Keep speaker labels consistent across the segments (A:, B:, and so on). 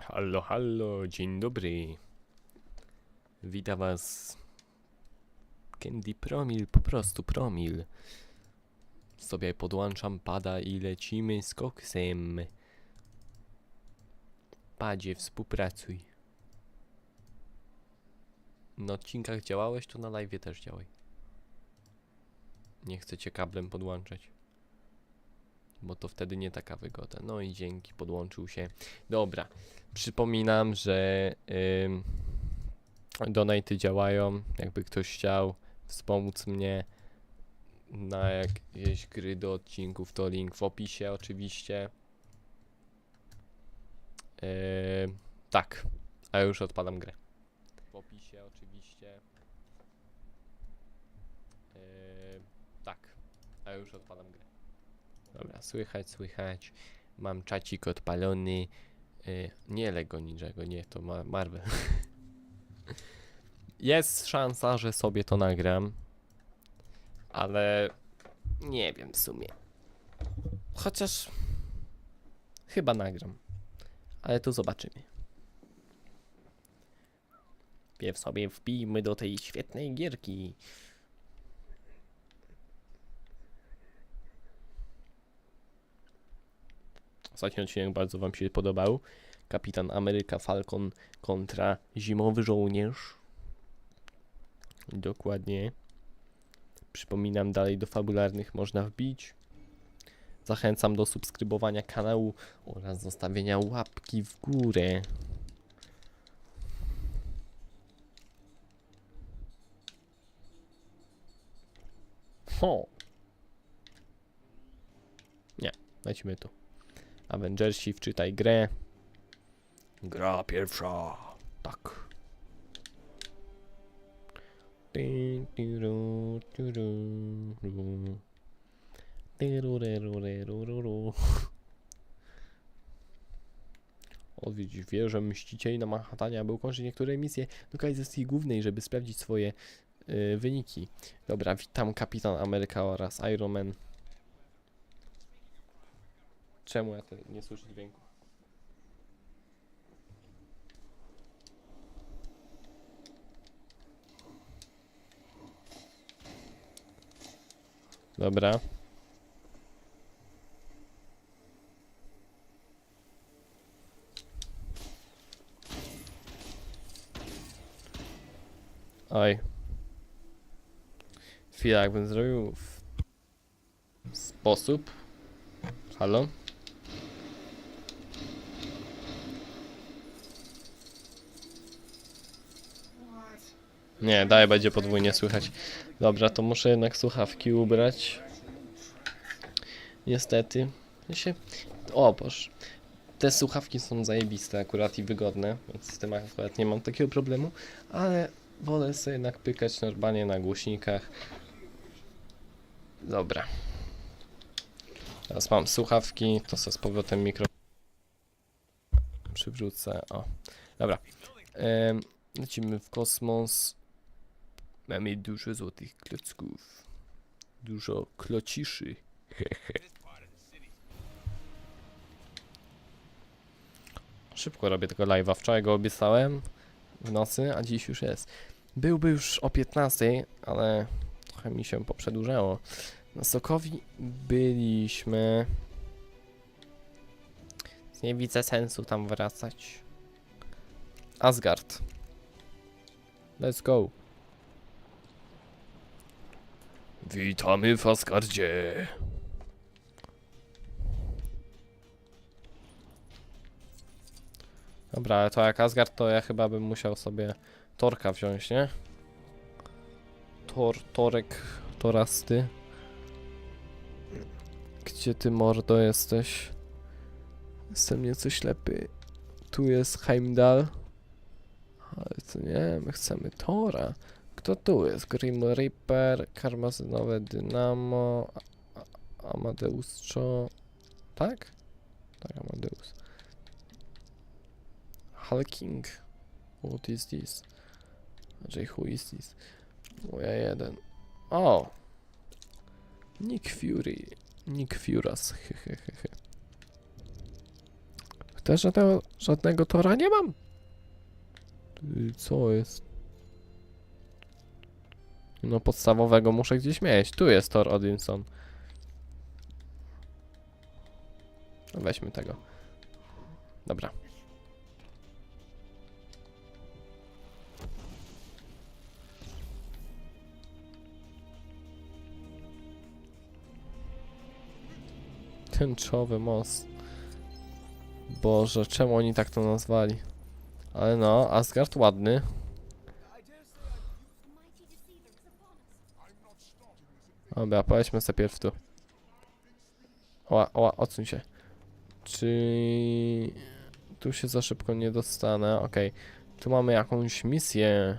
A: Hallo, hallo, dzień dobry. Witam was. Candy Promil, po prostu Promil. Sobie podłączam pada i lecimy z koksem. Padzie, współpracuj. Na odcinkach działałeś, to na live też działaj. Nie chcę cię kablem podłączać. Bo to wtedy nie taka wygoda. No i dzięki, podłączył się. Dobra, Przypominam, że ym, donaty działają. Jakby ktoś chciał wspomóc mnie na jakieś gry do odcinków, to link w opisie oczywiście. Ym, tak, a już odpalam grę. W opisie oczywiście. Ym, tak, a już odpalam grę. Dobra, słychać, słychać. Mam czacik odpalony. Y, nie Lego Ninjago, nie, to ma Marvel. Jest szansa, że sobie to nagram. Ale nie wiem w sumie. Chociaż chyba nagram. Ale to zobaczymy. Pierw sobie wbijmy do tej świetnej gierki. Ostatni odcinek bardzo Wam się podobał. Kapitan Ameryka Falcon kontra Zimowy Żołnierz. Dokładnie. Przypominam, dalej do fabularnych można wbić. Zachęcam do subskrybowania kanału oraz zostawienia łapki w górę. Ho! Nie, lecimy tu. Avengersi, wczytaj grę. Gra pierwsza. Tak. Odwiedź wieżę Mścicieli na Manhattanie, aby ukończyć niektóre misje lokalizacji głównej, żeby sprawdzić swoje y, wyniki. Dobra, witam Kapitan Ameryka oraz Iron Man. Czemu ja to nie słyszę dźwięku? Dobra. Oj. Chwila, jakbym zrobił w sposób. Halo? Nie, daj, będzie podwójnie słychać. Dobra, to muszę jednak słuchawki ubrać. Niestety. O, boż. Te słuchawki są zajebiste akurat i wygodne, więc z tym akurat nie mam takiego problemu, ale wolę sobie jednak pykać normalnie na głośnikach. Dobra. Teraz mam słuchawki, to sobie z powrotem mikro... Przywrócę, o. Dobra. Em, lecimy w kosmos. Mamy dużo złotych klocków. Dużo klociszy. Szybko robię tego live'a. Wczoraj go obiecałem w nocy, a dziś już jest. Byłby już o 15, ale trochę mi się poprzedłużało. Na Sokowi byliśmy. Nie widzę sensu tam wracać. Asgard. Let's go. Witamy w Asgardzie. Dobra, ale to jak Asgard, to ja chyba bym musiał sobie Torka wziąć, nie? Tor, Torek, Torasty. Gdzie ty mordo jesteś? Jestem nieco ślepy. Tu jest Heimdall. Ale to nie, my chcemy Tora. Kto tu jest? Grim Reaper, karmazynowe Dynamo, Amadeus Cho... Tak? Tak, Amadeus. Hulking. What is this? Znaczy, who is this? Moja jeden. O! Nick Fury. Nick Furas. Też żadnego, żadnego tora nie mam? Co jest? No podstawowego muszę gdzieś mieć. Tu jest tor Odinson. No Weźmy tego. Dobra. Tęczowy most. Boże, czemu oni tak to nazwali? Ale no, Asgard ładny. Dobra, pojedźmy sobie pierw tu. Oła, oła, odsuń się. Czy... Tu się za szybko nie dostanę, okej. Tu mamy jakąś misję.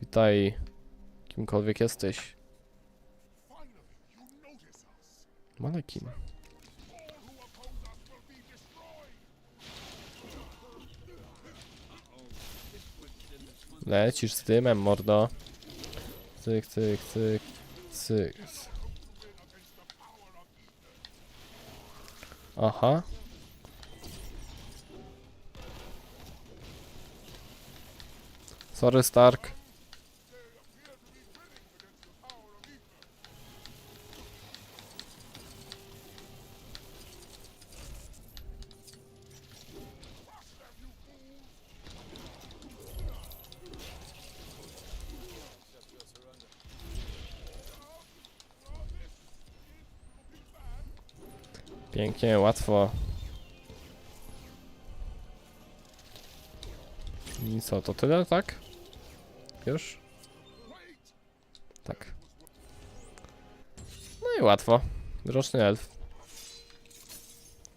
A: Witaj, kimkolwiek jesteś. Malekin. Lecisz z dymem, mordo. Cyk, cyk, cyk, cyk. Aha. Sorry, Stark. Pięknie, łatwo. I co, to tyle, tak? Już? Tak. No i łatwo. Roczny elf.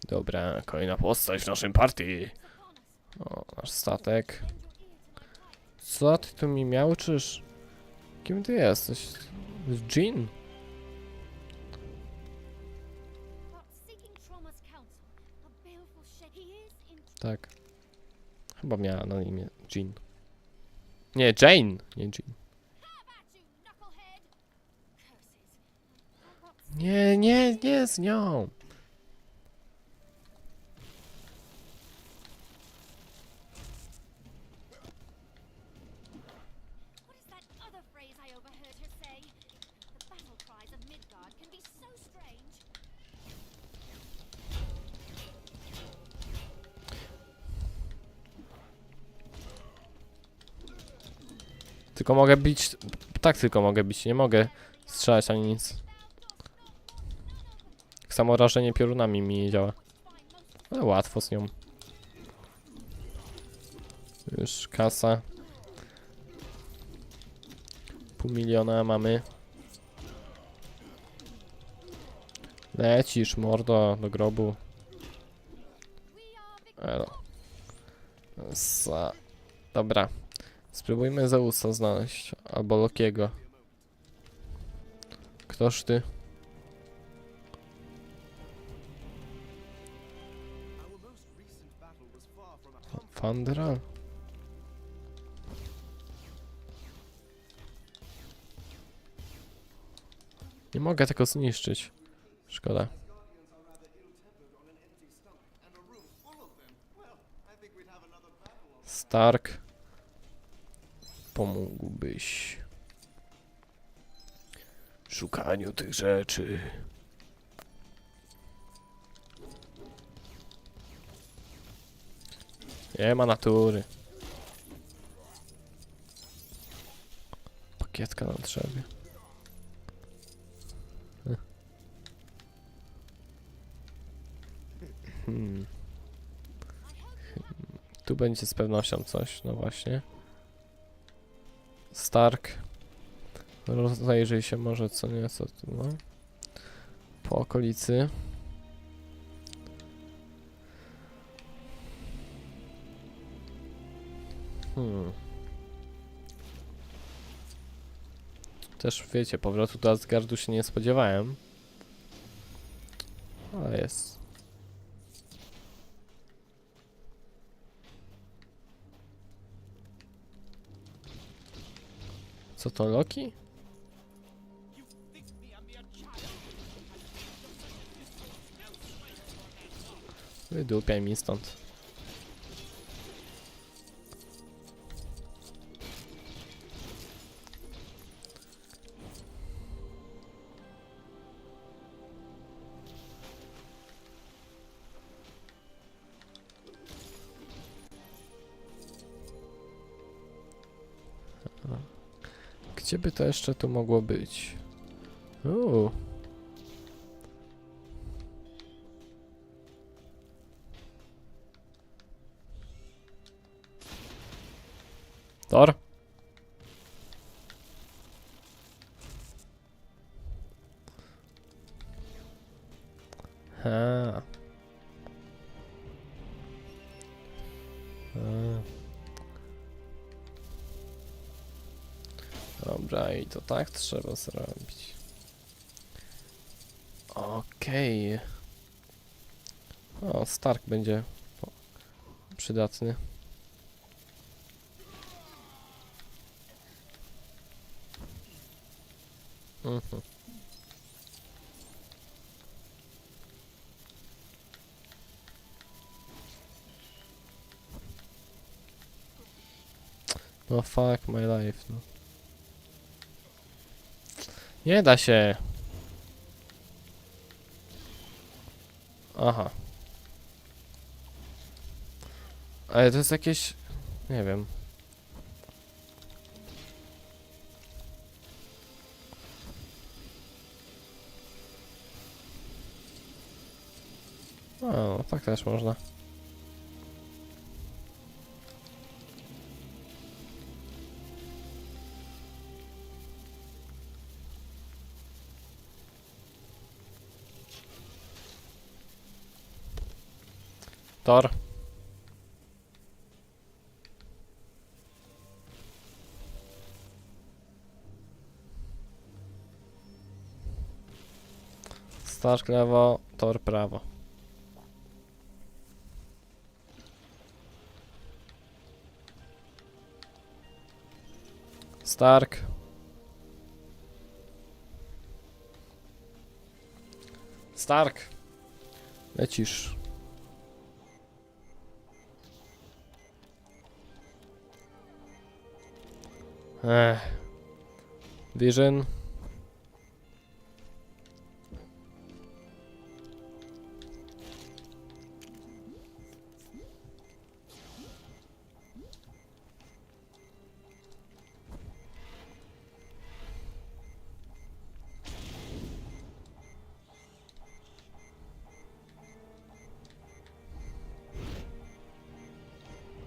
A: Dobra, kolejna postać w naszym partii. O, nasz statek. Co ty tu mi miałczysz? Kim ty jesteś? Jean? Tak. Chyba miała na imię Jean. Nie, Jane! Nie Jean. Nie, nie, nie z nią! Tylko mogę bić. Tak tylko mogę bić, nie mogę strzelać ani nic. Tak samo rażenie piorunami mi nie działa. Ale łatwo z nią. Już kasa. Pół miliona mamy. Lecisz, mordo, do grobu. Elo. Dobra. Spróbujmy Zeusa znaleźć. Albo Lokiego. Ktoż ty? Fandra? Nie mogę tego zniszczyć. Szkoda. Stark. Pomógłbyś. w Szukaniu tych rzeczy. Nie ma natury. Pakietka na drzewie. Hmm. Tu będzie z pewnością coś, no właśnie. Stark. Rozejrzyj się może co nieco tu, no. Po okolicy. Hmm. Też wiecie, powrotu do Asgardu się nie spodziewałem. Ale jest. Co to Loki? Wydupiaj mi stąd. Gdzie by to jeszcze tu mogło być? Uuu. Tor? Ha. Dobra, i to tak trzeba zrobić. Okej. O, Stark będzie przydatny. Mhm. No fuck my life, no. Nie da się. Aha. Ale to jest jakieś... Nie wiem. A, no, tak też można. Tor. Stark lewo, tor prawo. Stark. Stark. Lecisz. Ech. Vision.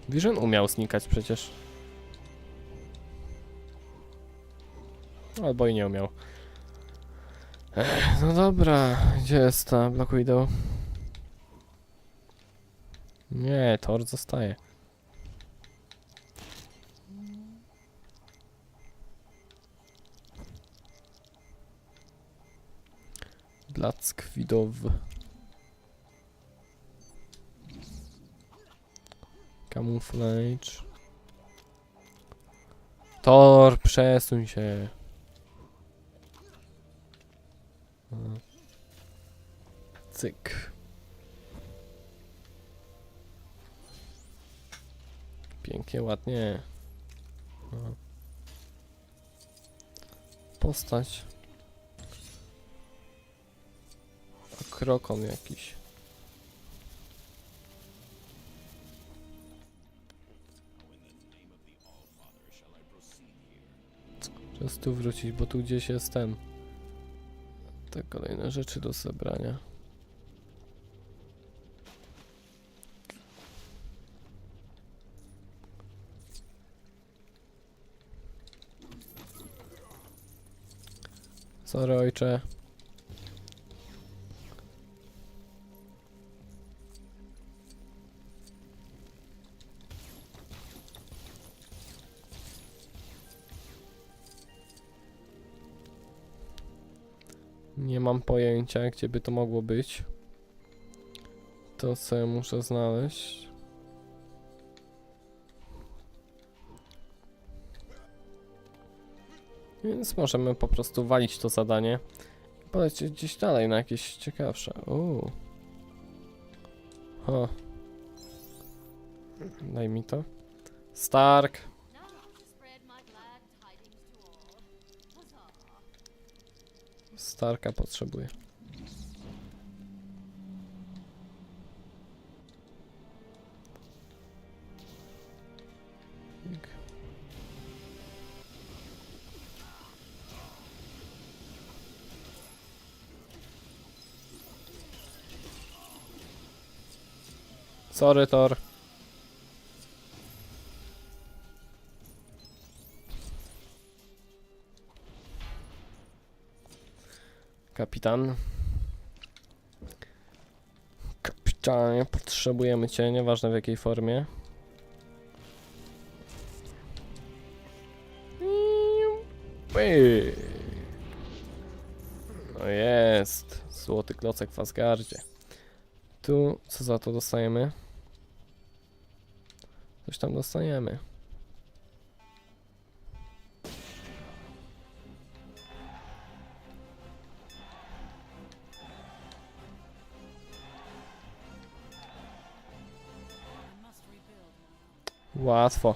A: Vision umiał znikać przecież. Albo i nie umiał. Ech, no dobra, gdzie jest ta Black Widow? Nie, Thor zostaje. Black Widow. Camouflage. Thor, przesuń się. Cyk. Pięknie, ładnie. No. Postać. A krokon jakiś. Czas tu wrócić, bo tu gdzieś jest ten. Te kolejne rzeczy do zebrania. Sorry ojcze. Pojęcia, gdzie by to mogło być. To sobie muszę znaleźć. Więc możemy po prostu walić to zadanie polecieć gdzieś dalej na jakieś ciekawsze. Uuu. Daj mi to. Stark. Starka potrzebuję. Sorry, Thor. Kapitan. Kapitanie, potrzebujemy cię, nieważne w jakiej formie. No jest. Złoty klocek w Asgardzie. Tu co za to dostajemy? Coś tam dostajemy. Łatwo.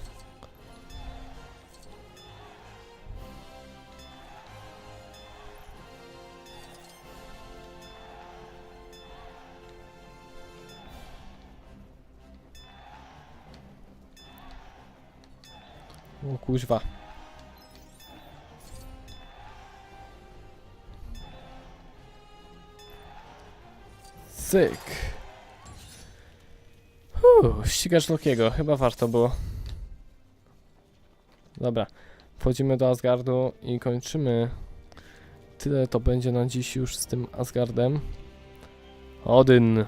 A: O kuźwa. Cyk. Uuu, ścigacz Lokiego, chyba warto było. Dobra, wchodzimy do Asgardu i kończymy. Tyle to będzie na dziś już z tym Asgardem. Odyn.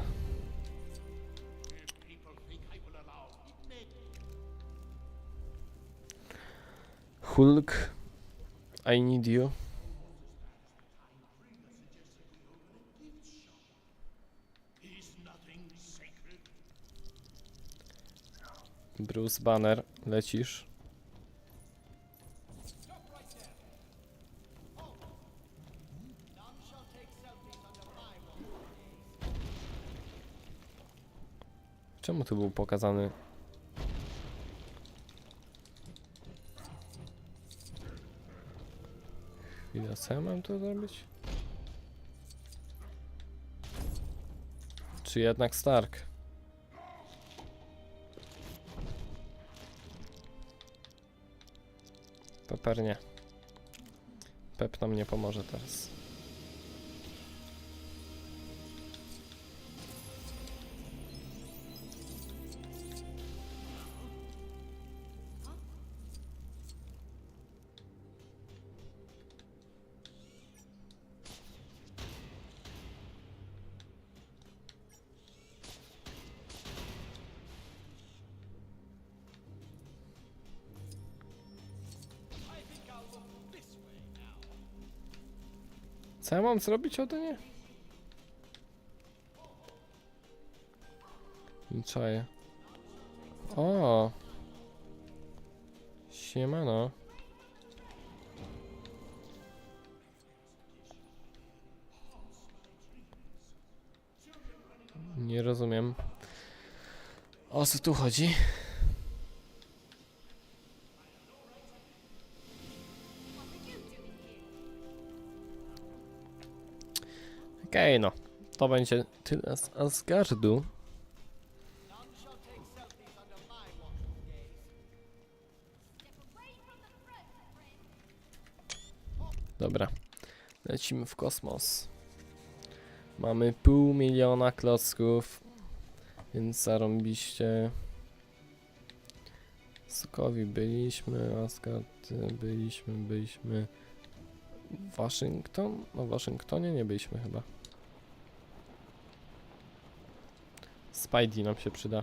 A: Hulk. I need you. Bruce Banner, lecisz. Czemu tu był pokazany? Chwila, co ja mam tu zrobić? Czy jednak Stark? Pepper nie. Pep nam nie pomoże teraz. Co ja mam zrobić ode nie? Czaję. O! Siemano. Nie rozumiem. O co tu chodzi? Okej, no. To będzie tyle z Asgardu. Dobra. Lecimy w kosmos. Mamy pół miliona klocków. Więc zarąbiście. Sokowi byliśmy, Asgard byliśmy, byliśmy. Waszyngton? No w Waszyngtonie nie byliśmy chyba. Spidey nam się przyda.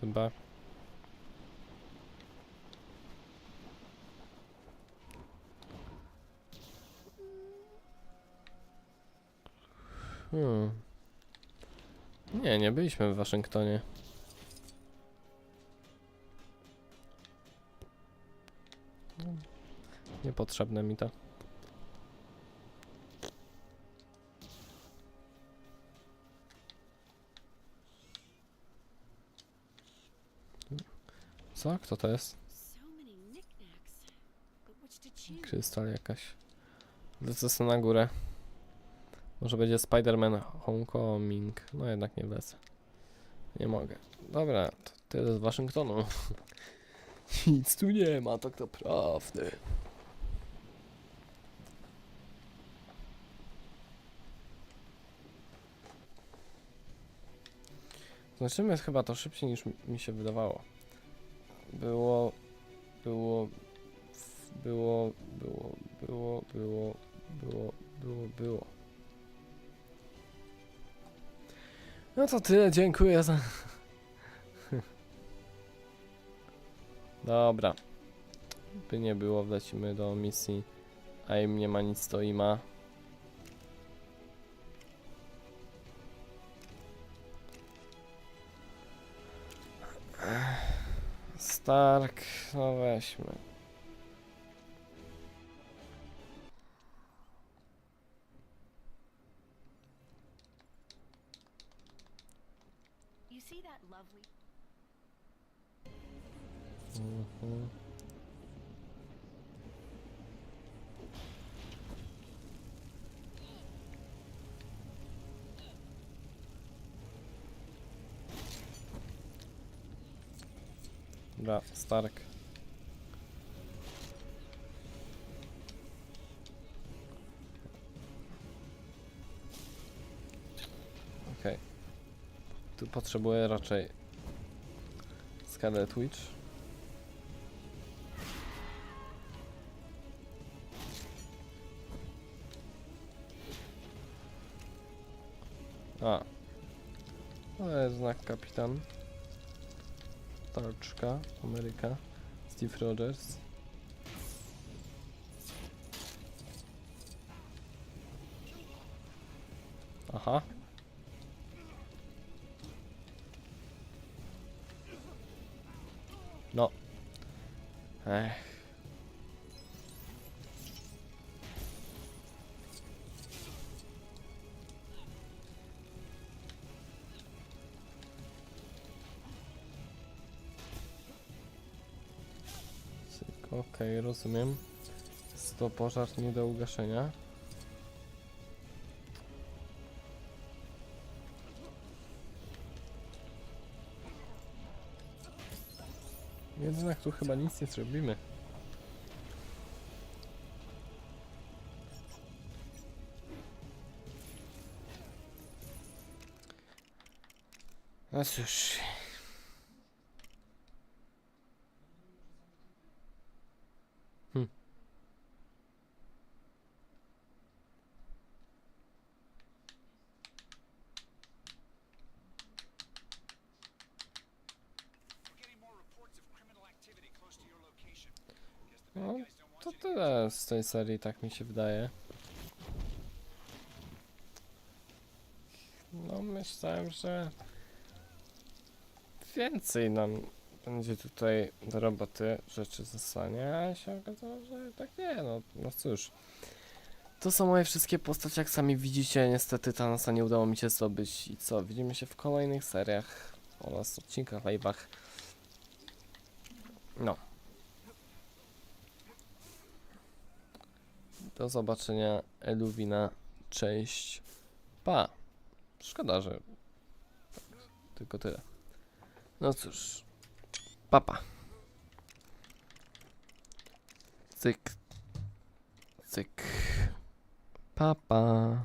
A: Chyba. Hmm. Nie, nie byliśmy w Waszyngtonie. Niepotrzebne mi to. Co? Kto to jest? Krystal jakaś. Lecę sobie na górę. Może będzie Spider-Man Homecoming. No jednak nie wlecę. Nie mogę. Dobra, to tyle z Waszyngtonu. Nic tu nie ma, tak naprawdę. Zobaczymy chyba to szybciej niż mi się wydawało. Było, było, było, było, było, było, było, było, było. No to tyle, dziękuję za... Dobra. By nie było, wlecimy do misji. A im nie ma nic, to i ma. Stark, no weźmy.
B: You see
A: Dobra, Stark. Okej. Tu potrzebuję raczej Scarlet Witch. A. Jest znak kapitan. Tarczka, Ameryka. Steve Rogers. Aha. No. Ech. Rozumiem. Jest to pożar nie do ugaszenia. Jednak tu chyba nic nie zrobimy. No cóż. Z tej serii, tak mi się wydaje. No, myślałem, że więcej nam będzie tutaj do roboty rzeczy zostanie, a się okazało, że tak nie, no, no cóż. To są moje wszystkie postacie, jak sami widzicie, niestety Thanasa nie udało mi się zdobyć i co, widzimy się w kolejnych seriach oraz odcinkach, live'ach. No. Do zobaczenia, Eluwina. Cześć. Pa. Szkoda, że. tak, Tylko tyle. No cóż. Papa. Cyk. Cyk. Papa.